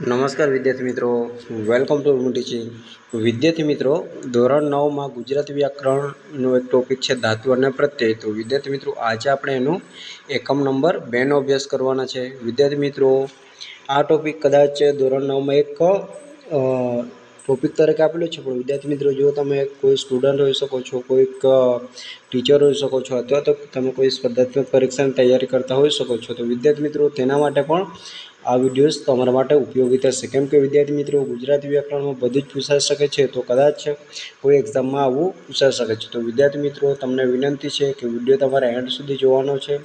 નમસ્કાર વિદ્યાર્થી મિત્રો. વેલકમ ટુ રૂમ ટીચિંગ વિદ્યાર્થી મિત્રો, ધોરણ નવમાં ગુજરાતી વ્યાકરણનો એક ટોપિક છે ધાતુ અને પ્રત્યય. તો વિદ્યાર્થી મિત્રો, આજે આપણે એનું એકમ નંબર બેનો અભ્યાસ કરવાના છે. વિદ્યાર્થી મિત્રો, આ ટોપિક કદાચ ધોરણ નવમાં એક ટોપિક તરીકે આપેલું છે, પણ વિદ્યાર્થી મિત્રો, જો તમે કોઈ સ્ટુડન્ટ હોઈ શકો છો, કોઈક ટીચર હોઈ શકો છો, અથવા તો તમે કોઈ સ્પર્ધાત્મક પરીક્ષાની તૈયારી કરતા હોઈ શકો છો, તો વિદ્યાર્થી મિત્રો, તેના માટે પણ આ વિડીયોઝ તમારા માટે ઉપયોગી થશે. કેમ કે વિદ્યાર્થી મિત્રો, ગુજરાતી વ્યાકરણમાં બધું જ પૂછાઈ શકે છે, તો કદાચ કોઈ એક્ઝામમાં આવું પૂછાઈ શકે છે. તો વિદ્યાર્થી મિત્રો, તમને વિનંતી છે કે વીડિયો તમારે એન્ડ સુધી જોવાનો છે.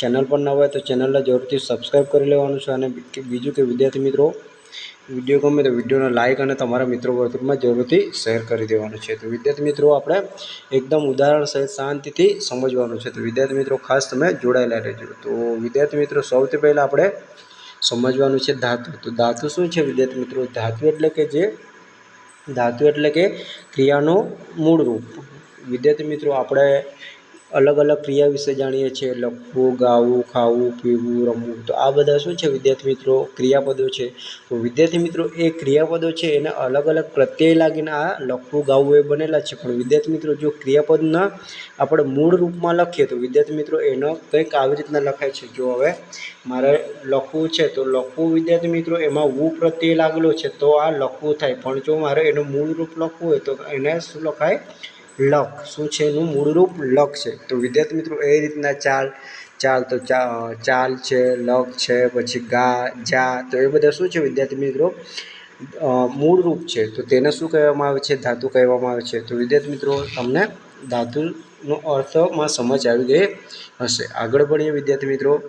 ચેનલ પર ન હોય તો ચેનલને જરૂરથી સબસ્ક્રાઈબ કરી લેવાનું છે અને બીજું કે વિદ્યાર્થી મિત્રો, વીડિયો ગમે તો વિડીયોને લાઇક અને તમારા મિત્રો વર્તુળમાં જરૂરથી શેર કરી દેવાનું છે. તો વિદ્યાર્થી મિત્રો, આપણે એકદમ ઉદાહરણ સહિત શાંતિથી સમજવાનું છે. તો વિદ્યાર્થી મિત્રો, ખાસ તમે જોડાયેલા રહેજો. તો વિદ્યાર્થી મિત્રો, સૌથી પહેલાં આપણે સમજવાનું છે ધાતુ. તો ધાતુ શું છે વિદ્યાર્થી મિત્રો? ધાતુ એટલે કે જે? ધાતુ એટલે કે ક્રિયાનું મૂળ રૂપ. વિદ્યાર્થી મિત્રો, આપણે અલગ અલગ ક્રિયા વિશે જાણીએ છીએ. લખવું, ગાવું, ખાવું, પીવું, રમવું. તો આ બધા શું છે વિદ્યાર્થી મિત્રો? ક્રિયાપદો છે. તો વિદ્યાર્થી મિત્રો, એ ક્રિયાપદો છે એને અલગ અલગ પ્રત્યય લાગીને આ લખવું, ગાવું એ બનેલા છે. પણ વિદ્યાર્થી મિત્રો, જો ક્રિયાપદના આપણે મૂળ રૂપમાં લખીએ, તો વિદ્યાર્થી મિત્રો, એનો કંઈક આવી રીતના લખાય છે. જો હવે મારે લખવું છે, તો લખવું વિદ્યાર્થી મિત્રો, એમાં વુ પ્રત્યય લાગેલો છે, તો આ લખવું થાય. પણ જો મારે એનું મૂળ રૂપ લખવું હોય, તો એને શું લખાય? લખ શું છે એનું? મૂળરૂપ લક છે. તો વિદ્યાર્થી મિત્રો, એ રીતના ચાલ ચાલ તો ચાલ છે લખ છે, પછી ગા, જા, તો એ બધા શું છે વિદ્યાર્થી મિત્રો? મૂળરૂપ છે. તો તેને શું કહેવામાં આવે છે? ધાતુ કહેવામાં આવે છે. તો વિદ્યાર્થી મિત્રો, તમને ધાતુનો અર્થમાં સમજ આવી ગઈ હશે. આગળ ભણીએ વિદ્યાર્થી મિત્રો.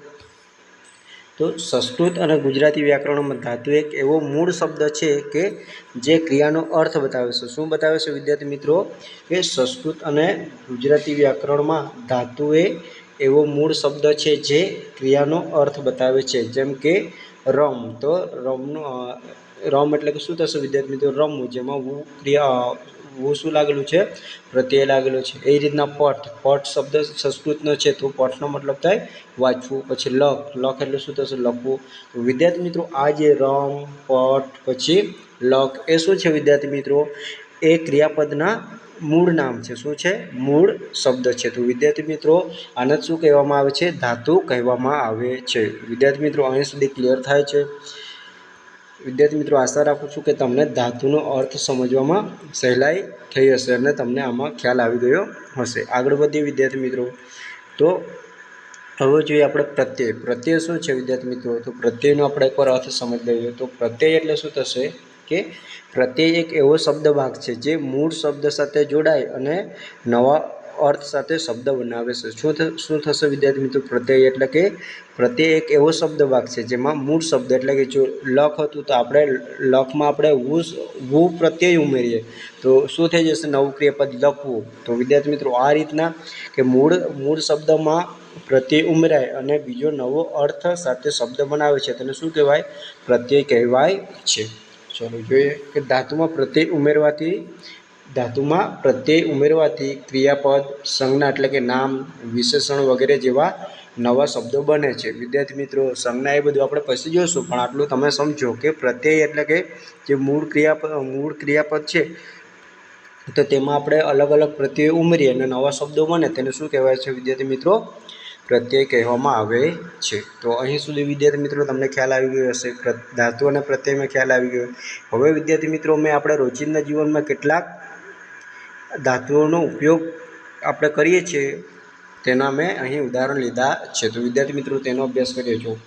તો સંસ્કૃત અને ગુજરાતી વ્યાકરણમાં ધાતુ એક એવો મૂળ શબ્દ છે કે જે ક્રિયાનો અર્થ બતાવે છે. શું બતાવે છે વિદ્યાર્થી મિત્રો? કે સંસ્કૃત અને ગુજરાતી વ્યાકરણમાં ધાતુ એ એવો મૂળ શબ્દ છે જે ક્રિયાનો અર્થ બતાવે છે. જેમ કે રમ. તો રમનો રમ એટલે કે શું થશે વિદ્યાર્થી મિત્રો? રમવું જેમાં હું ક્રિયા વુ શું લાગેલું છે? પ્રત્યય લાગેલો છે. એ રીતના પઠ. પઠ શબ્દ સંસ્કૃતનો છે તો પઠનો મતલબ થાય વાંચવું, પછી લખ. લખ એટલે શું થશે? લખવું. તો વિદ્યાર્થી મિત્રો, આ જે રમ, પઠ, પછી લખ, એ શું છે વિદ્યાર્થી મિત્રો? એ ક્રિયાપદના મૂળ નામ છે. શું છે? મૂળ શબ્દ છે. તો વિદ્યાર્થી મિત્રો, આને શું કહેવામાં આવે છે? ધાતુ કહેવામાં આવે છે. વિદ્યાર્થી મિત્રો, અહીં સુધી ક્લિયર થાય છે. વિદ્યાર્થી મિત્રો, આશા રાખું છું કે તમને ધાતુનો અર્થ સમજવામાં સહેલાઈ થઈ હશે અને તમને આમાં ખ્યાલ આવી ગયો હશે. આગળ વધીએ વિદ્યાર્થી મિત્રો. તો હવે જોઈએ આપણે પ્રત્યય. પ્રત્યય શું છે વિદ્યાર્થી મિત્રો? તો પ્રત્યયનો આપણે એકવાર અર્થ સમજ લઈએ. તો પ્રત્યય એટલે શું થશે કે પ્રત્યય એક એવો શબ્દ ભાગ છે જે મૂળ શબ્દ સાથે જોડાય અને નવા અર્થ સાથે શબ્દ બનાવે છે. શું શું થશે વિદ્યાર્થી મિત્રો? પ્રત્યય એટલે કે, પ્રત્યય એક એવો શબ્દ ભાગ છે જેમાં મૂળ શબ્દ એટલે કે જો લખ હતું તો આપણે લખમાં આપણે વુ વુ પ્રત્યય ઉમેરીએ. તો શું થઈ જશે? નવું ક્રિયાપદ લખવું. તો વિદ્યાર્થી મિત્રો, આ રીતના કે મૂળ મૂળ શબ્દમાં પ્રત્યય ઉમેરાય અને બીજો નવો અર્થ સાથે શબ્દ બનાવે છે. તેને શું કહેવાય? પ્રત્યય કહેવાય છે. ચલો જોઈએ કે ધાતુમાં પ્રત્યય ઉમેરવાથી ધાતુમાં પ્રત્યય ઉમેરવાથી ક્રિયાપદ, સંજ્ઞા એટલે કે નામ, વિશેષણ વગેરે જેવા નવા શબ્દો બને છે. વિદ્યાર્થી મિત્રો, સંજ્ઞા એ બધું આપણે પછી જોઈશું, પણ આટલું તમે સમજો કે પ્રત્યય એટલે કે જે મૂળ ક્રિયાપદ મૂળ ક્રિયાપદ છે, તો તેમાં આપણે અલગ અલગ પ્રત્યય ઉમેરીએ અને નવા શબ્દો બને તેને શું કહેવાય છે વિદ્યાર્થી મિત્રો? પ્રત્યય કહેવામાં આવે છે. તો અહીં સુધી વિદ્યાર્થી મિત્રો તમને ખ્યાલ આવી ગયો હશે ધાતુ અને પ્રત્યયમાં ખ્યાલ આવી ગયો. હવે વિદ્યાર્થી મિત્રો, મેં આપણે રોજિંદા જીવનમાં કેટલાક ધાતુઓનો ઉપયોગ આપણે કરીએ છીએ, તેના મેં અહીં ઉદાહરણ લીધા છે. તો વિદ્યાર્થી મિત્રો, તેનો અભ્યાસ કર્યો છો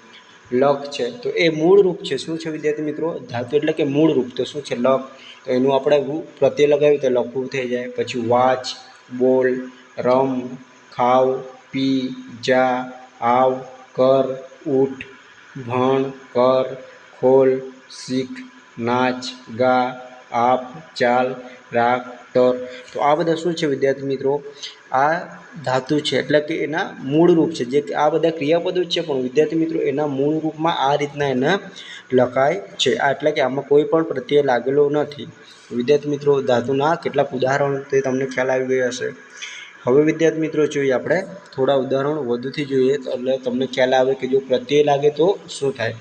લખ છે, તો એ મૂળ રૂપ છે. શું છે વિદ્યાર્થી મિત્રો? ધાતુ એટલે કે મૂળ રૂપ. તો શું છે? લક. તો એનું આપણે પ્રત્યે લગાવ્યું તો લખવું થઈ જાય. પછી વાચ, બોલ, રમ, ખાવ, પી, જા, આવ, કર, ઉઠ, ભણ, કર, ખોલ, શીખ, નાચ, ગા, આપ, ચાલ, રાખ તર તો આ બધા શું છે વિદ્યાર્થી મિત્રો? આ ધાતુ છે, એટલે કે એના મૂળ રૂપ છે. જે આ બધા ક્રિયાપદો છે, પણ વિદ્યાર્થી મિત્રો, એના મૂળ રૂપમાં આ રીતના એને લખાય છે. આ એટલે કે આમાં કોઈ પણ પ્રત્યય લાગેલો નથી. વિદ્યાર્થી મિત્રો, ધાતુના કેટલાક ઉદાહરણ તે તમને ખ્યાલ આવી ગયો હશે. હવે વિદ્યાર્થી મિત્રો, જોઈએ આપણે થોડા ઉદાહરણ વધુથી જોઈએ, એટલે તમને ખ્યાલ આવે કે જો પ્રત્યય લાગે તો શું થાય?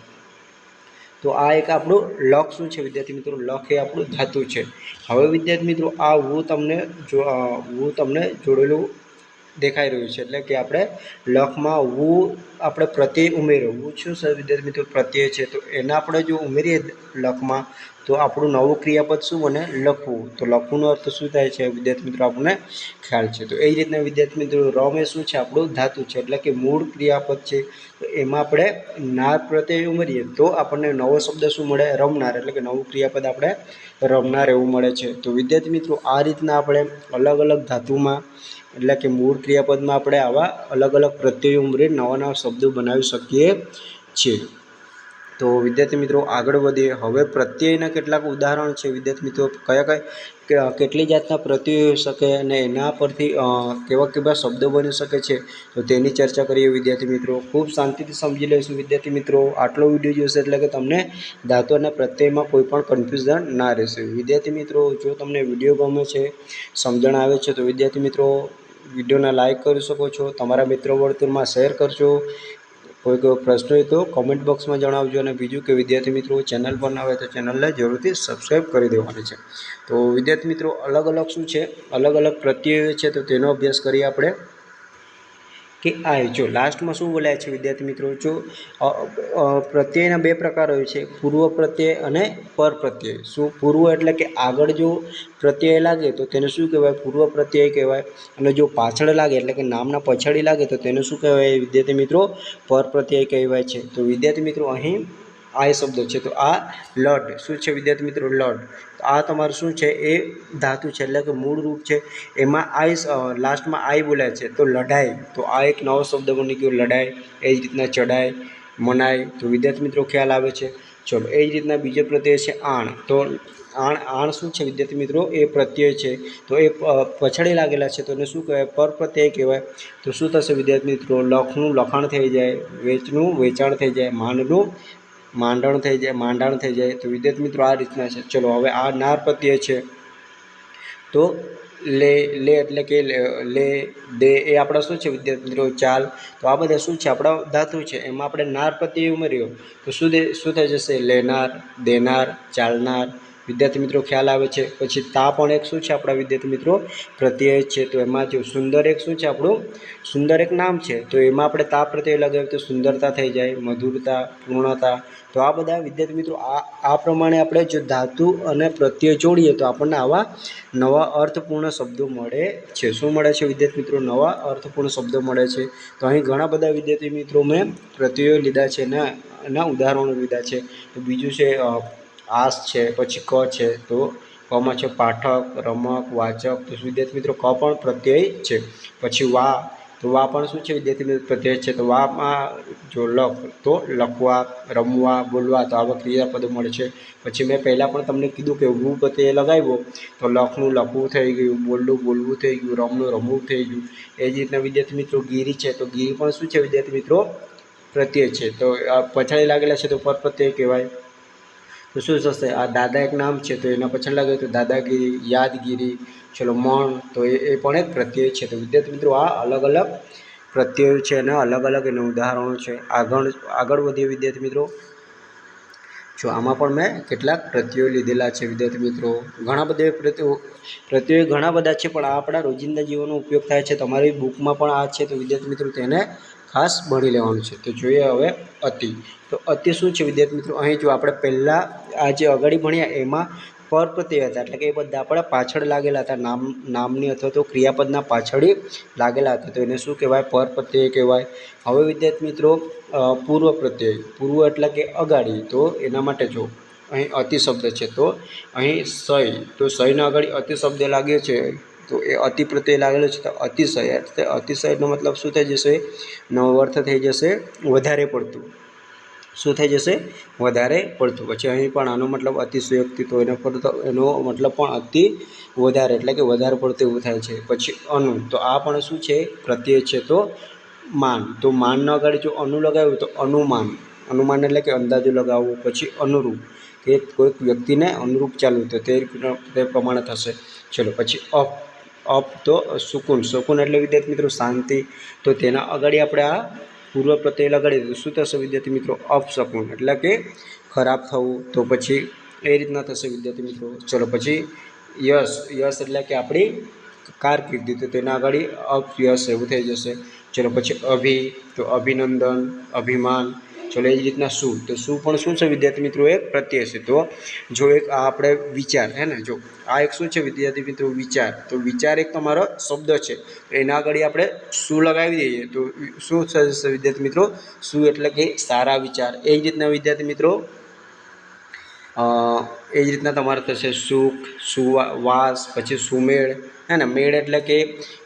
તો આ એક આપણું લોક શું છે? વિદ્યાર્થી મિત્રો, લોક એ આપણું ધાતુ છે. હવે વિદ્યાર્થી મિત્રો, આ હું તમને જો હું તમને જોડેલું દેખાઈ રહ્યું છે. એટલે કે આપણે લખમાં હું આપણે પ્રત્યય ઉમેર્યો. હું શું સર વિદ્યાર્થી મિત્રો? પ્રત્યય છે. તો એના આપણે જો ઉમેરીએ લખમાં, તો આપણું નવું ક્રિયાપદ શું બને? લખવું. તો લખવુંનો અર્થ શું થાય છે? વિદ્યાર્થી મિત્રો, આપણને ખ્યાલ છે. તો એ રીતના વિદ્યાર્થી મિત્રો, રમે શું છે? આપણું ધાતુ છે. એટલે કે મૂળ ક્રિયાપદ છે. તો એમાં આપણે નાર પ્રત્યય ઉમેરીએ, તો આપણને નવો શબ્દ શું મળે? રમનાર. એટલે કે નવું ક્રિયાપદ આપણે રમનાર એવું મળે છે. તો વિદ્યાર્થી મિત્રો, આ રીતના આપણે અલગ અલગ ધાતુમાં એટલે કે મૂળ ક્રિયાપદમાં આપણે આવા અલગ અલગ પ્રત્યયો ઉમરી નવા નવા શબ્દો બનાવી શકીએ છીએ. તો વિદ્યાર્થી મિત્રો, આગળ વધીએ. હવે પ્રત્યયના કેટલાક ઉદાહરણ છે. વિદ્યાર્થી મિત્રો, કયા કયા કેટલી જાતના પ્રત્યયો હોઈ શકે અને એના પરથી કેવા કેવા શબ્દો બની શકે છે? તો તેની ચર્ચા કરીએ વિદ્યાર્થી મિત્રો. ખૂબ શાંતિથી સમજી લઈશું વિદ્યાર્થી મિત્રો. આટલો વીડિયો જોશે એટલે કે તમને ધાતુ અને પ્રત્યયમાં કોઈ પણ કન્ફ્યુઝન ના રહેશે. વિદ્યાર્થી મિત્રો, જો તમને વીડિયો ગમે છે, સમજણ આવે છે, તો વિદ્યાર્થી મિત્રો વિડીયોને લાઇક કરી શકો છો, તમારા મિત્રો વર્તુળમાં શેર કરજો. કોઈ કોઈ પ્રશ્ન હોય તો કોમેન્ટ બોક્સમાં જણાવજો અને બીજું કે વિદ્યાર્થી મિત્રો ચેનલ પર ના હોય તો ચેનલને જરૂરથી સબસ્ક્રાઈબ કરી દેવાની છે. તો વિદ્યાર્થી મિત્રો અલગ અલગ શું છે? અલગ અલગ પ્રત્યયો છે, તો તેનો અભ્યાસ કરીએ આપણે. કે આય જો લાસ્ટમાં શું બોલાય છે વિદ્યાર્થી મિત્રો? જો પ્રત્યયના બે પ્રકાર હોય છે, પૂર્વ પ્રત્યય અને પર પ્રત્યય. શું પૂર્વ એટલે કે આગળ જો પ્રત્યય લાગે તો તેને શું કહેવાય? પૂર્વ પ્રત્યય કહેવાય. અને જો પાછળ લાગે એટલે કે નામના પછાડી લાગે તો તેને શું કહેવાય? વિદ્યાર્થી મિત્રો, પર પ્રત્યય કહેવાય છે. તો વિદ્યાર્થી મિત્રો, અહીં આય શબ્દ છે. તો આ લડ. શું છે વિદ્યાર્થી મિત્રો? લડ. આ તમારું શું છે? એ ધાતુ છે એટલે કે મૂળ રૂપ છે. એમાં આઈ લાસ્ટમાં આઈ બોલાય છે. તો લડાઈ. તો આ એક નવો શબ્દ બની ગયો. લડાઈ. એ જ રીતના ચડાઈ મનાય તો વિદ્યાર્થી મિત્રો ખ્યાલ આવે છે. ચલો, એ જ રીતના બીજો પ્રત્યય છે આણ. તો આણ આણ શું છે વિદ્યાર્થી મિત્રો? એ પ્રત્યય છે. તો એ પછાડી લાગેલા છે. તો એને શું કહેવાય? પર પ્રત્યય કહેવાય. તો શું થશે વિદ્યાર્થી મિત્રો? લખનું લખાણ થઈ જાય, વેચનું વેચાણ થઈ જાય માંડનું માંડણ થઈ જાય, માંડાણ થઈ જાય. તો વિદ્યાર્થી મિત્રો આ રીતના છે. ચલો, હવે આ નાર પ્રત્યય છે. તો લે લે એટલે કે લે દે એ આપણા શું છે વિદ્યાર્થી મિત્રો? ચાલ. તો આ બધા શું છે? આપણા ધાતુ છે. એમાં આપણે નાર પ્રત્યય ઉમેર્યો. તો શું શું થઈ જશે? લેનાર, દેનાર, ચાલનાર વિદ્યાર્થી મિત્રો ખ્યાલ આવે છે. પછી તા પણ એક શું છે? આપણા વિદ્યાર્થી મિત્રો પ્રત્યય છે. તો એમાં જો સુંદર એક શું છે? આપણું સુંદર એક નામ છે. તો એમાં આપણે તા પ્રત્યય લગાવીએ તો સુંદરતા થઈ જાય, મધુરતા, પૂર્ણતા. તો આ બધા વિદ્યાર્થી મિત્રો આ આ પ્રમાણે આપણે જો ધાતુ અને પ્રત્યય જોડીએ તો આપણને આવા નવા અર્થપૂર્ણ શબ્દો મળે છે. શું મળે છે વિદ્યાર્થી મિત્રો? નવા અર્થપૂર્ણ શબ્દો મળે છે. તો અહીં ઘણા બધા વિદ્યાર્થી મિત્રો મેં પ્રત્યયો લીધા છે ને, એના ઉદાહરણો લીધા છે. તો બીજું છે આસ છે, પછી ક છે, તો કમાં છે પાઠક, રમક, વાચક. તો વિદ્યાર્થી મિત્રો, ક પણ પ્રત્યય છે. પછી વા, તો વા પણ શું છે? વિદ્યાર્થી મિત્રો, પ્રત્યય છે. તો વામાં જો લખ, તો લખવા, રમવા, બોલવા, તો આવા ક્રિયાપદો મળે છે. પછી મેં પહેલાં પણ તમને કીધું કે હું પ્રત્યય લગાવ્યો, તો લખનું લખવું થઈ ગયું બોલવું બોલવું થઈ ગયું, રમનું રમવું થઈ ગયું. એ જ રીતના વિદ્યાર્થી મિત્રો, ગીરી છે. તો ગીરી પણ શું છે વિદ્યાર્થી મિત્રો? પ્રત્યય છે. તો પછાડી લાગેલા છે તો પર પ્રત્યય કહેવાય. તો શું થશે? આ દાદા એક નામ છે, તો એના પાછળ લાગે તો દાદાગીરી, યાદગીરી, ચલો મણ તો એ એ પણ એક પ્રત્યય છે. તો વિદ્યાર્થી મિત્રો, આ અલગ અલગ પ્રત્યયો છે અને અલગ અલગ એના ઉદાહરણો છે. આગળ આગળ વધીએ વિદ્યાર્થી મિત્રો. જો આમાં પણ મેં કેટલાક પ્રત્યયો લીધેલા છે વિદ્યાર્થી મિત્રો. ઘણા બધા પ્રત્યયો પ્રત્યયો ઘણા બધા છે, પણ આ આપણા રોજિંદા જીવનનો ઉપયોગ થાય છે. તમારી બુકમાં પણ આ છે. તો વિદ્યાર્થી મિત્રો, તેને ખાસ ભણી લેવાનું છે. તો જોઈએ હવે અતિ. તો અતિ શું છે વિદ્યાર્થી મિત્રો? અહીં જો આપણે પહેલાં આ જે અગાડી ભણ્યા એમાં પર પ્રત્યય હતા, એટલે કે એ બધા આપણા પાછળ લાગેલા હતા. નામ, નામની અથવા તો ક્રિયાપદના પાછળી લાગેલા હતા. તો એને શું કહેવાય? પર પ્રત્યય કહેવાય. હવે વિદ્યાર્થી મિત્રો પૂર્વ પ્રત્યય પૂર્વ એટલે કે અગાડી. તો એના માટે જો અહીં અતિ શબ્દ છે. તો અહીં સય. તો સયના આગળ અતિ શબ્દ લાગે છે. તો એ અતિ પ્રત્યય લાગેલો છે, તો અતિશય, એટલે અતિશયનો મતલબ શું થઈ જશે? નવો અર્થ થઈ જશે વધારે પડતું. શું થઈ જશે? વધારે પડતું. પછી અહીં પણ આનો મતલબ અતિશયોક્તિ, તો એનો પર તો એનો મતલબ પણ અતિ વધારે, એટલે કે વધારે પડતું એવું થાય છે. પછી અનુ, તો આ પણ શું છે? પ્રત્યય છે, તો માન. તો માનના આગળ જો અનુ લગાવ્યું, તો અનુમાન. અનુમાન એટલે કે અંદાજો લગાવવો, પછી અનુરૂપ, કે કોઈક વ્યક્તિને અનુરૂપ ચાલવું, તો તે પ્રમાણે થશે. ચલો, પછી અપ. અપ તો સુકૂન. સુકૂન એટલે વિદ્યાર્થી મિત્રો શાંતિ. તો તેના આગળ આપણે આ પૂર્વ પ્રત્યય લગાડીએ તો શું થશે વિદ્યાર્થી મિત્રો? અપશકુન એટલે કે ખરાબ થવું. તો પછી એ રીતના થશે વિદ્યાર્થી મિત્રો. ચલો પછી યશ. યશ એટલે કે આપણી કારકિર્દી. તો તેના આગળ અપયશ એવું થઈ જશે. ચલો પછી અભિ. તો અભિનંદન, અભિમાન ચલો એ જ રીતના શું? તો શું પણ શું છે વિદ્યાર્થી મિત્રો એક પ્રત્યય છે. તો જો એક આ આપણે વિચાર, હે ને? જો આ એક શું છે વિદ્યાર્થી મિત્રો? વિચાર. તો વિચાર એક તમારો શબ્દ છે. એના આગળ આપણે શું લગાવી દઈએ? તો શું થશે વિદ્યાર્થી મિત્રો? શું એટલે કે સારા વિચાર. એ જ રીતના વિદ્યાર્થી મિત્રો એ જ રીતના તમારે થશે સુખ સુવાસ પછી સુમેળ. હે ને? મેળ એટલે કે,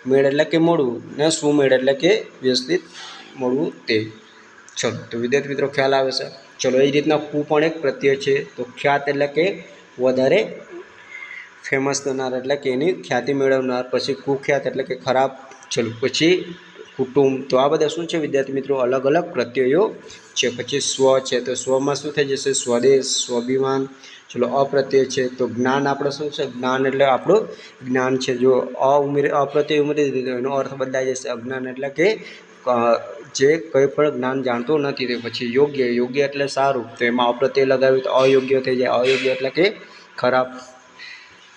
મેળ એટલે કે મળવું ને સુમેળ એટલે કે વ્યવસ્થિત મળવું તે. ચલો, તો વિદ્યાર્થી મિત્રો ખ્યાલ આવે છે. ચલો, એ રીતના કુ પણ એક પ્રત્યય છે. તો ખ્યાત એટલે કે વધારે ફેમસ થનાર એટલે કે એની ખ્યાતિ મેળવનાર, પછી કુખ્યાત એટલે કે ખરાબ. ચલો, પછી કુટુંબ. તો આ બધા શું છે વિદ્યાર્થી મિત્રો? અલગ અલગ પ્રત્યયો છે. પછી સ્વ છે. તો સ્વમાં શું થઈ જશે? સ્વદેશ, સ્વાભિમાન. ચલો, અપ્રત્યય છે. તો જ્ઞાન આપણે શું છે? જ્ઞાન એટલે આપણું જ્ઞાન છે. જો અ ઉમેરી, અપ્રત્યય ઉમેરી દીધું એનો અર્થ બદલાઈ જશે. અજ્ઞાન એટલે કે જે કંઈ પણ જ્ઞાન જાણતો નથી તે પછી યોગ્ય યોગ્ય એટલે સારું. તો એમાં અપ્રત્યય લગાવ્યું તો અયોગ્ય થઈ જાય. અયોગ્ય એટલે કે ખરાબ.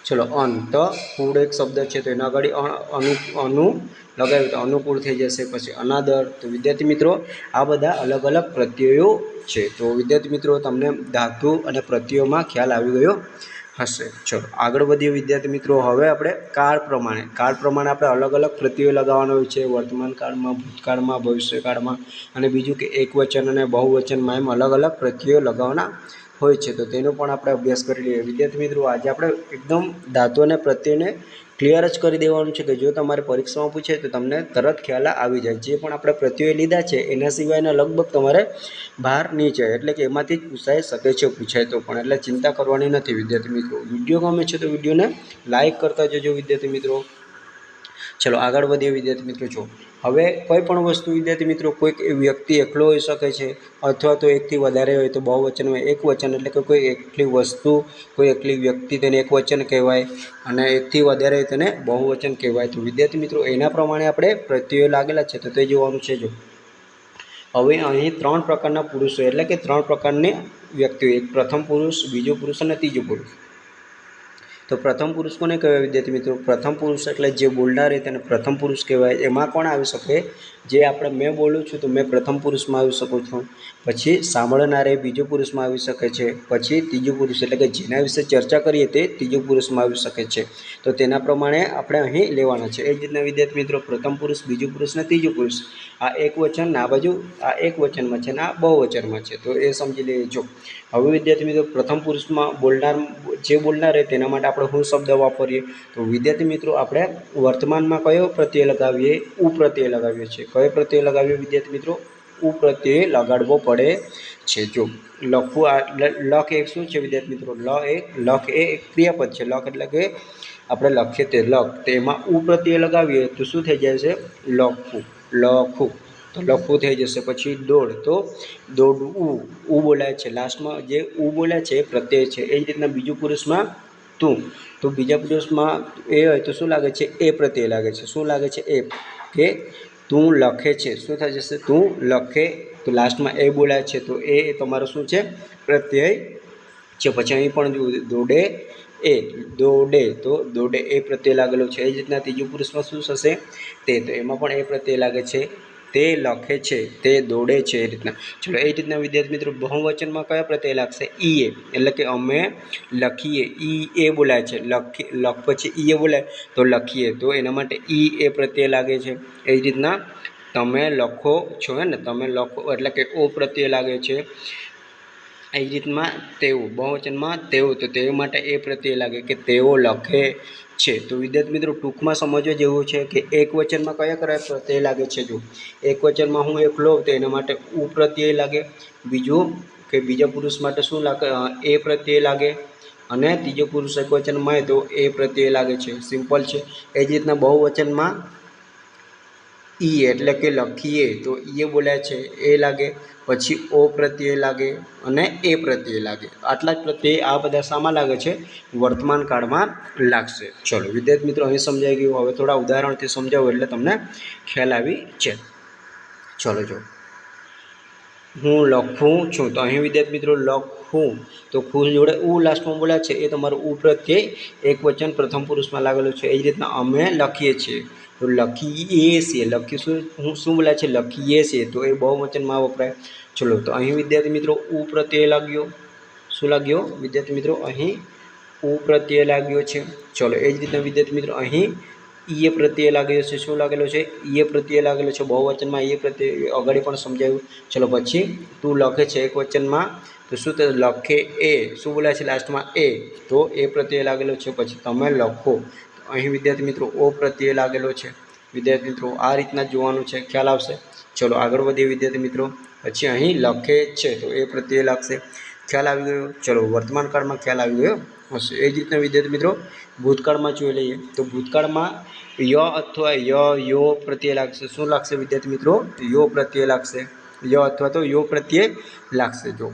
ચલો, અન, તો, કુળ એક શબ્દ છે તો એના આગળ અનુ અનુ લગાવ્યું તો અનુકૂળ થઈ જશે. પછી અનાદર. તો વિદ્યાર્થી મિત્રો, આ બધા અલગ અલગ પ્રત્યયો છે. તો વિદ્યાર્થી મિત્રો, તમને ધાતુ અને પ્રત્યયોમાં ખ્યાલ આવી ગયો. હશે. ચલો, આગળ વધીએ વિદ્યાર્થી મિત્રો. હવે આપણે કાળ પ્રમાણે. કાળ પ્રમાણે આપણે અલગ અલગ કૃતિઓ લગાવવાનો હોય છે. વર્તમાન કાળમાં, ભૂતકાળમાં, ભવિષ્યકાળમાં અને બીજું કે એકવચન અને બહુવચનમાં એમ અલગ અલગ કૃતિઓ લગાવવાના હોય છે. તો તેનો પણ આપણે અભ્યાસ કરી લઈએ. વિદ્યાર્થી મિત્રો, આજે આપણે એકદમ ધાતુ અને પ્રત્યયને ક્લિયર જ કરી દેવાનું છે કે જો તમારે પરીક્ષામાં પૂછે તો તમને તરત ખ્યાલ આવી જાય. જે પણ આપણે પ્રત્યય લીધા છે, એના સિવાયના લગભગ તમારે બહાર જાય. એટલે કે એમાંથી જ પૂછાઈ શકે છે પૂછાય તો પણ. એટલે ચિંતા કરવાની નથી વિદ્યાર્થી મિત્રો. વીડિયો ગમે છે તો વિડીયોને લાઇક કરતા જજો વિદ્યાર્થી મિત્રો. ચલો, આગળ વધીએ વિદ્યાર્થી મિત્રો. જો, હવે કોઈ પણ વસ્તુ વિદ્યાર્થી મિત્રો, કોઈક વ્યક્તિ એકલો હોઈ શકે છે અથવા તો એકથી વધારે હોય તો બહુવચનમાં એક વચન એટલે કે કોઈ એકલી વસ્તુ, કોઈ એકલી વ્યક્તિ તેને એક વચન કહેવાય અને એકથી વધારે હોય તેને બહુવચન કહેવાય. તો વિદ્યાર્થી મિત્રો, એના પ્રમાણે આપણે પ્રત્યયો લાગેલા છે. તો તે જોવાનું છે, જો. હવે અહીં ત્રણ પ્રકારના પુરુષો, એટલે કે ત્રણ પ્રકારની વ્યક્તિઓ. એક પ્રથમ પુરુષ, બીજો પુરુષ અને ત્રીજો પુરુષ. તો પ્રથમ પુરુષ કોને કહેવાય વિદ્યાર્થી મિત્રો? પ્રથમ પુરુષ એટલે જે બોલનાર હોય તેને પ્રથમ પુરુષ કહેવાય. એમાં કોણ આવી શકે? જે આપણે મેં બોલું છું તો મેં પ્રથમ પુરુષમાં આવી શકું છું. પછી સાંભળનારે બીજો પુરુષમાં આવી શકે છે. પછી ત્રીજો પુરુષ એટલે કે જેના વિશે ચર્ચા કરીએ તે ત્રીજો પુરુષમાં આવી શકે છે. તો તેના પ્રમાણે આપણે અહીં લેવાના છે. એ જ રીતના વિદ્યાર્થી મિત્રો, પ્રથમ પુરુષ, બીજું પુરુષ ને ત્રીજું પુરુષ. આ એક વચન આ બાજુ, આ એક વચનમાં છે ને આ બહુ વચનમાં છે. તો એ સમજી લઈએ જો હવે વિદ્યાર્થી મિત્રો, પ્રથમ પુરુષમાં બોલનાર, જે બોલનાર હોય તેના માટે આપણે શું શબ્દ વાપરીએ. તો વિદ્યાર્થી મિત્રો, આપણે વર્તમાનમાં કયો પ્રત્યય લગાવીએ? ઉ લગાવીએ છીએ. કયો પ્રત્યય લગાવીએ વિદ્યાર્થી મિત્રો? ઉ પ્રત્યય લગાડવો પડે છે. જો લખવું આ લખ એક શું છે વિદ્યાર્થી મિત્રો? લ એક લખ એ એક ક્રિયાપદ છે. લખ એટલે કે આપણે લખીએ તે લખ. તેમાં ઉ લગાવીએ તો શું થઈ જાય છે? લખવું. લખવું. તો લખવું થઈ જશે. પછી દોડ તો દોડવું ઉ. બોલાય છે. લાસ્ટમાં જે ઉ બોલાય છે એ પ્રત્યય છે. એ જ રીતના બીજું પુરુષમાં તું. તો બીજા પુરુષમાં એ હોય તો શું લાગે છે? એ પ્રત્યય લાગે છે. શું લાગે છે? એ. કે તું લખે છે. શું થઈ જશે? તું લખે. તો લાસ્ટમાં એ બોલાય છે. તો એ તમારો શું છે? પ્રત્યય છે. પછી અહીં પણ જો દોડે એ. દોડે તો દોડે એ પ્રત્યય લાગેલો છે. એ જ રીતના ત્રીજું પુરુષમાં શું થશે? તે. તો એમાં પણ એ પ્રત્યય લાગે છે. તે લખે છે, તે દોડે છે એ રીતના. ચલો, એ રીતના વિદ્યાર્થી મિત્રો બહુવચનમાં કયા પ્રત્યય લાગશે? ઈ એ એટલે કે અમે લખીએ ઈ એ બોલાય છે. લખી, લખ પછી ઈ એ બોલાય, તો લખીએ. તો એના માટે ઈ એ પ્રત્યય લાગે છે. એ રીતના તમે લખો છો ને? તમે લખો, એટલે કે ઓ પ્રત્યય લાગે છે. એ રીતમાં તેવું બહુવચનમાં તેવું તો તે માટે એ પ્રત્યય લાગે કે તેઓ લખે છે. તો વિદ્યાર્થી મિત્રો, ટૂંકમાં સમજવા જેવું છે કે એક વચનમાં કયા કયા પ્રત્યય લાગે છે જો. એક વચનમાં હું એક લઉં તો એના માટે ઉ પ્રત્યય લાગે. બીજું કે બીજા પુરુષ માટે શું લાગે? એ પ્રત્યય લાગે. અને ત્રીજો પુરુષ એક વચનમાં તો એ પ્રત્યય લાગે છે. સિમ્પલ છે. એ જ રીતના બહુવચનમાં ઈ એટલે કે લખીએ તો ઈએ બોલ્યા છે, એ લાગે, પછી ઓ પ્રત્યય લાગે અને એ પ્રત્યય લાગે. આટલા જ પ્રત્યય આ બધા શામાં લાગે છે, વર્તમાન કાળમાં લાગશે. ચલો, વિદ્યાર્થી મિત્રો, અહીં સમજાઈ ગયું. હવે થોડા ઉદાહરણથી સમજાવું એટલે તમને ખ્યાલ આવી છે ચલો, જો. હું લખું છું તો અહીં વિદ્યાર્થી મિત્રો, લખ લખું તો ખુશ જોડે ઉ લાસ્ટમાં બોલ્યા છે, એ તમારું ઉ પ્રત્યે એક વચન પ્રથમ પુરુષમાં લાગેલું છે. એ જ રીતના અમે લખીએ છીએ. તો લખીએ છીએ. લખ્યું શું, હું શું બોલ્યા છે? લખીએ છીએ. તો એ બહુવચનમાં વપરાય. ચલો, તો અહીં વિદ્યાર્થી મિત્રો ઉ પ્રત્યય લાગ્યો. શું લાગ્યો? વિદ્યાર્થી મિત્રો, અહીં ઉ પ્રત્યય લાગ્યો છે. ચલો એ જ રીતના વિદ્યાર્થી મિત્રો, અહીં ઈએ પ્રત્યય લાગેલો છે, શું લાગેલો છે? ઈએ પ્રત્યય લાગેલો છે, બહુવચનમાં ઈએ પ્રત્યય અગાડી પણ સમજાવ્યું ચલો પછી તું લખે છે એક વચનમાં, તો શું તે લખે? એ. શું બોલાય છે લાસ્ટમાં? એ. તો એ પ્રત્યય લાગેલો છે, પછી તમે લખો. અહીં વિદ્યાર્થી મિત્રો, ઓ પ્રત્યય લાગેલો છે. વિદ્યાર્થી મિત્રો, આ રીતના જોવાનું છે. ખ્યાલ આવશે? ચલો આગળ વધીએ વિદ્યાર્થી મિત્રો. પછી અહીં લખે છે, તો એ પ્રત્યય લાગશે. ખ્યાલ આવી ગયો? ચલો વર્તમાન કાળમાં ખ્યાલ આવી ગયો? હશે. એ જ રીતના વિદ્યાર્થી મિત્રો, ભૂતકાળમાં જોઈ લઈએ તો ભૂતકાળમાં ય અથવા ય, યો પ્રત્યે લાગશે. શું લાગશે વિદ્યાર્થી મિત્રો? યો પ્રત્યે લાગશે. ય અથવા તો યો પ્રત્યે લાગશે. જો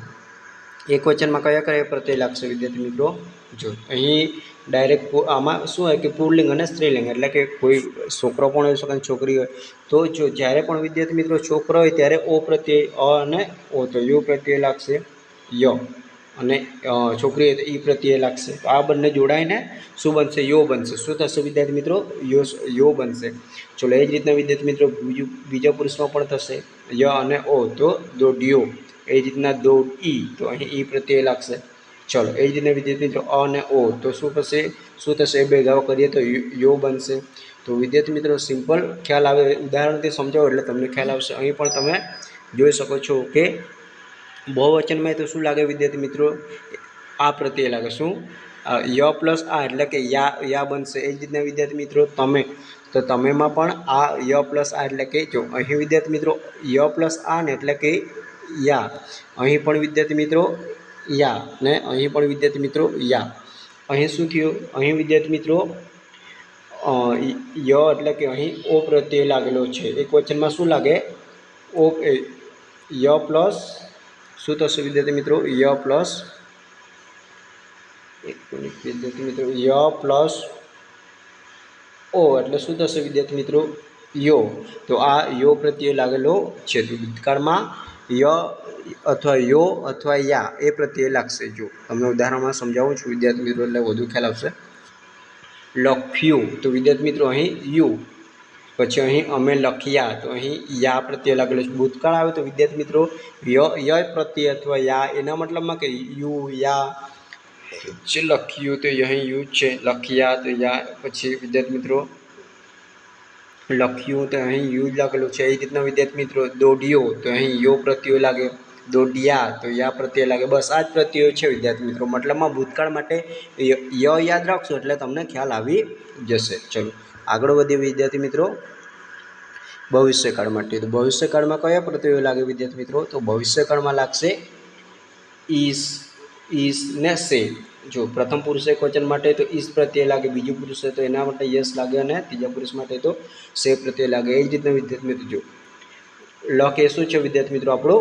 એક વચનમાં કયા કયા પ્રત્યે લાગશે વિદ્યાર્થી મિત્રો? જો અહીં ડાયરેક્ટ આમાં શું હોય કે પુલ્લિંગ અને સ્ત્રીલિંગ, એટલે કે કોઈ છોકરો પણ હોઈ શકે છોકરી હોય. તો જો જ્યારે પણ વિદ્યાર્થી મિત્રો છોકરો હોય ત્યારે ઓ પ્રત્યે અ અને ઓ. તો યો પ્રત્યે લાગશે. ય. અને છોકરી હોય તો એ પ્રત્યય લાગશે. તો આ બંને જોડાઈને શું બનશે? યો બનશે. શું થશે વિદ્યાર્થી મિત્રો? યો યો બનશે. ચલો, એ જ રીતના વિદ્યાર્થી મિત્રો, બીજું, બીજા પુરુષમાં પણ થશે. ય અને ઓ, તો દોડ્યો એ જ રીતના દોડ ઈ. તો અહીં ઈ પ્રત્યે લાગશે. ચલો, એ જ રીતના વિદ્યાર્થી મિત્રો, અ અને ઓ. તો શું થશે? શું થશે? એ ભેગાઓ કરીએ તો યો બનશે. તો વિદ્યાર્થી મિત્રો, સિમ્પલ ખ્યાલ આવે. ઉદાહરણથી સમજાવો એટલે તમને ખ્યાલ આવશે. અહીં પણ તમે જોઈ શકો છો કે બહુવચનમાં તો શું લાગે વિદ્યાર્થી મિત્રો? આ પ્રત્યે લાગે શું? ય પ્લસ આ એટલે કે યા યા બનશે. એ જ રીતના વિદ્યાર્થી મિત્રો તમે. તો તમેમાં પણ આ ય પ્લસ આ એટલે કે જો અહીં વિદ્યાર્થી મિત્રો ય પ્લસ આ ને એટલે કે યા. અહીં પણ વિદ્યાર્થી મિત્રો યા ને અહીં પણ વિદ્યાર્થી મિત્રો યા. અહીં શું થયું? અહીં વિદ્યાર્થી મિત્રો ય એટલે કે અહીં ઓ પ્રત્યય લાગેલો છે. એક વચનમાં શું લાગે? ઓ એ, ય પ્લસ શું થશે વિદ્યાર્થી મિત્રો? Y plus. એક વિદ્યાર્થી મિત્રો, ય પ્લસ. ઓ, એટલે શું થશે વિદ્યાર્થી મિત્રો? યો. તો આ યો પ્રત્યે લાગેલો છે. તો ભૂતકાળમાં ય અથવા યો અથવા યા એ પ્રત્યે લાગશે. જો તમને ઉદાહરણમાં સમજાવું છું વિદ્યાર્થી મિત્રો, એટલે વધુ ખ્યાલ આવશે. લખ્યું. તો વિદ્યાર્થી મિત્રો, અહીં યુ. પછી અહીં અમે લખ્યા, તો અહીં યા પ્રત્યે લાગેલો ભૂતકાળ આવે તો વિદ્યાર્થી મિત્રો, ય ય પ્રત્યે અથવા યા, એના મતલબમાં કે યુ, યા, જે લખ્યું તો અહીં યુ છે. લખ્યા તો યા, પછી વિદ્યાર્થી મિત્રો, લખ્યું તો અહીં યુ લાગેલું છે. એ રીતના વિદ્યાર્થી મિત્રો દોડ્યો તો અહીં યો પ્રત્યય લાગે. દોઢિયા, તો યા પ્રત્યય લાગે. બસ આ જ પ્રત્યયો છે વિદ્યાર્થી મિત્રો. મતલબમાં ભૂતકાળ માટે ય યાદ રાખશો એટલે તમને ખ્યાલ આવી જશે. ચલો. આગળ વધીએ વિદ્યાર્થી મિત્રો. ભવિષ્યકાળ માટે તો ભવિષ્યકાળમાં કયા પ્રત્યયો લાગે વિદ્યાર્થી મિત્રો? તો ભવિષ્યકાળમાં લાગશે ઈસ ઈસ ને સે જો પ્રથમ પુરુષે ક્વચન માટે તો ઈસ પ્રત્યય લાગે, બીજું પુરુષ હોય તો એના માટે યસ લાગે અને ત્રીજા પુરુષ માટે તો સે પ્રત્યય લાગે. એ જ રીતના વિદ્યાર્થી મિત્રો જો. લક એ શું છે વિદ્યાર્થી મિત્રો આપણો?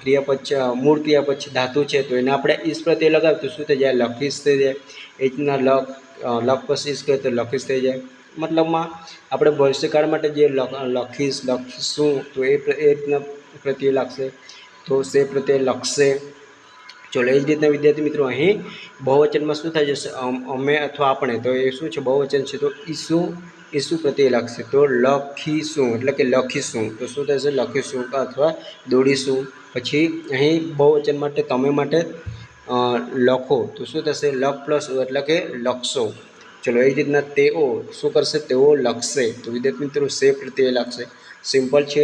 ક્રિયાપદ છે મૂળ ક્રિયાપદ છે, ધાતુ છે. તો એને આપણે ઈસ પ્રત્યય લગાવ્યું તો શું થઈ જાય? લખીશ થઈ જાય. એ રીતના લક લક પછી ઈસ કહે તો લખીશ થઈ જાય. મતલબમાં આપણે ભવિષ્યકાળ માટે જે લખ- લખીશ, લખીશું, તો એ એ પ્રત્યે લાગશે. તો સે પ્રત્યે લખશે. ચલો, એ જ રીતના વિદ્યાર્થી મિત્રો, અહીં બહુવચનમાં શું થાય જશે? અમે અથવા આપણે, તો એ શું છે? બહુવચન છે. તો ઈસુ ઈસુ પ્રત્યે લાગશે. તો લખીશું, એટલે કે લખીશું. તો શું થશે? લખીશું અથવા દોડીશું. પછી અહીં બહુવચન માટે, તમે માટે લખો. તો શું થશે? લખ પ્લસ એટલે કે લખશો. ચલો, એ જ રીતના તેઓ શું કરશે? તેઓ લખશે. તો વિદ્યાર્થી મિત્રો સે પ્રત્યે લખશે. સિમ્પલ છે.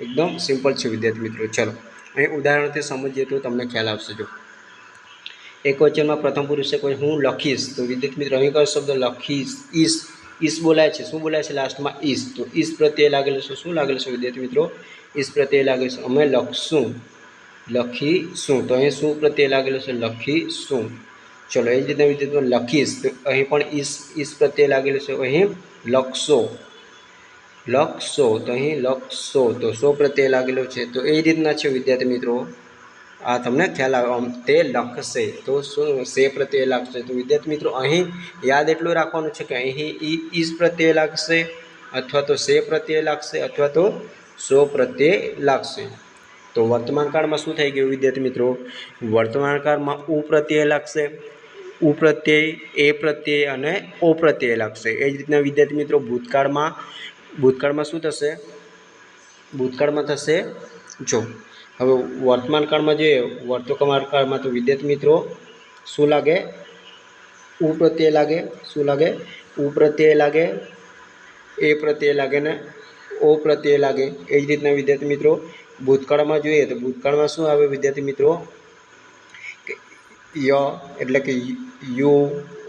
એકદમ સિમ્પલ છે વિદ્યાર્થી મિત્રો. ચલો, અહીં ઉદાહરણથી સમજીએ તો તમને ખ્યાલ આવશે. જો, એક વચનમાં પ્રથમ પુરુષે કોઈ, હું લખીશ. તો વિદ્યાર્થી મિત્રો, અહીં કયો શબ્દ? લખીશ. ઈશ. ઈશ બોલાય છે. શું બોલાય છે? લાસ્ટમાં ઈશ. તો ઈશ પ્રત્યે લાગેલું છે. શું લાગેલું છે વિદ્યાર્થી મિત્રો? ઈશ પ્રત્યે લાગે છે. અમે લખશું. લખીશું. તો અહીં શું પ્રત્યે લાગેલું છે? લખીશું. ચલો એ જ રીતે મિત્રો લખીશ. તો અહીં પણ ઈસ ઈસ પ્રત્યે લાગેલું છે. અહીં લખશો. લખશો. તો અહીં લખશો. તો સો પ્રત્યે લાગેલો છે. તો એ રીતના છે વિદ્યાર્થી મિત્રો. આ તમને ખ્યાલ આવે. આમ તે લખશે. તો શું સે પ્રત્યે લાગશે. તો વિદ્યાર્થી મિત્રો અહીં યાદ એટલું રાખવાનું છે કે અહીં ઈ, ઈસ પ્રત્યે લાગશે અથવા તો સે પ્રત્યે લાગશે અથવા તો સો પ્રત્યે લાગશે. તો વર્તમાન કાળમાં શું થઈ ગયું વિદ્યાર્થી મિત્રો? વર્તમાન કાળમાં ઉ પ્રત્યય લાગશે, ઉ પ્રત્યય, એ પ્રત્યય અને ઓ પ્રત્યય લાગશે. એ જ રીતના વિદ્યાર્થી મિત્રો, ભૂતકાળમાં ભૂતકાળમાં શું થશે? ભૂતકાળમાં થશે, જો, હવે વર્તમાન કાળમાં જોઈએ, વર્તમાન કાળમાં તો વિદ્યાર્થી મિત્રો, શું લાગે? ઉ પ્રત્યય લાગે, શું લાગે? ઉ પ્રત્યય લાગે, એ પ્રત્યય લાગે ને ઓ પ્રત્યય લાગે. એ જ રીતના વિદ્યાર્થી મિત્રો ભૂતકાળમાં જોઈએ તો ભૂતકાળમાં શું આવે વિદ્યાર્થી મિત્રો? ય એટલે કે યુ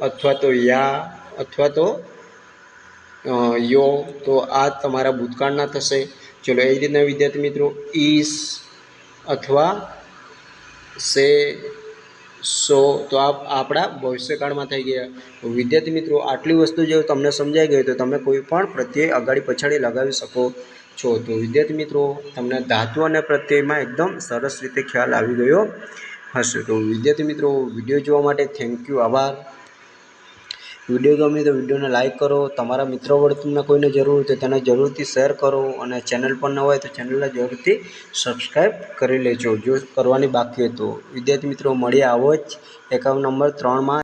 અથવા તો યા અથવા તો યો તો આ તમારા ભૂતકાળના થશે. ચલો એ રીતના વિદ્યાર્થી મિત્રો, ઈસ અથવા સે સો તો આ આપણા ભવિષ્યકાળમાં થઈ ગયા. વિદ્યાર્થી મિત્રો, આટલી વસ્તુ જો તમને સમજાઈ ગઈ તો તમે કોઈ પણ પ્રત્યે અગાડી પછાડી લગાવી શકો. છો તો વિદ્યાર્થી મિત્રો, તમને ધાતુ અને પ્રત્યયમાં એકદમ સરસ રીતે ખ્યાલ આવી ગયો હશે. તો વિદ્યાર્થી મિત્રો, વીડિયો જોવા માટે થેન્ક યુ આભાર. વીડિયો ગમે તો વિડીયોને લાઇક કરો. તમારા મિત્રો વર્તુળને કોઈને જરૂર હોય તો તેને જરૂરથી શેર કરો અને ચેનલ પર ન હોય તો ચેનલને જરૂરથી સબસ્ક્રાઈબ કરી લેજો. જો કરવાની બાકી હોય તો. વિદ્યાર્થી મિત્રો, મળીએ આવો જ એકાઉન્ટ નંબર ત્રણમાં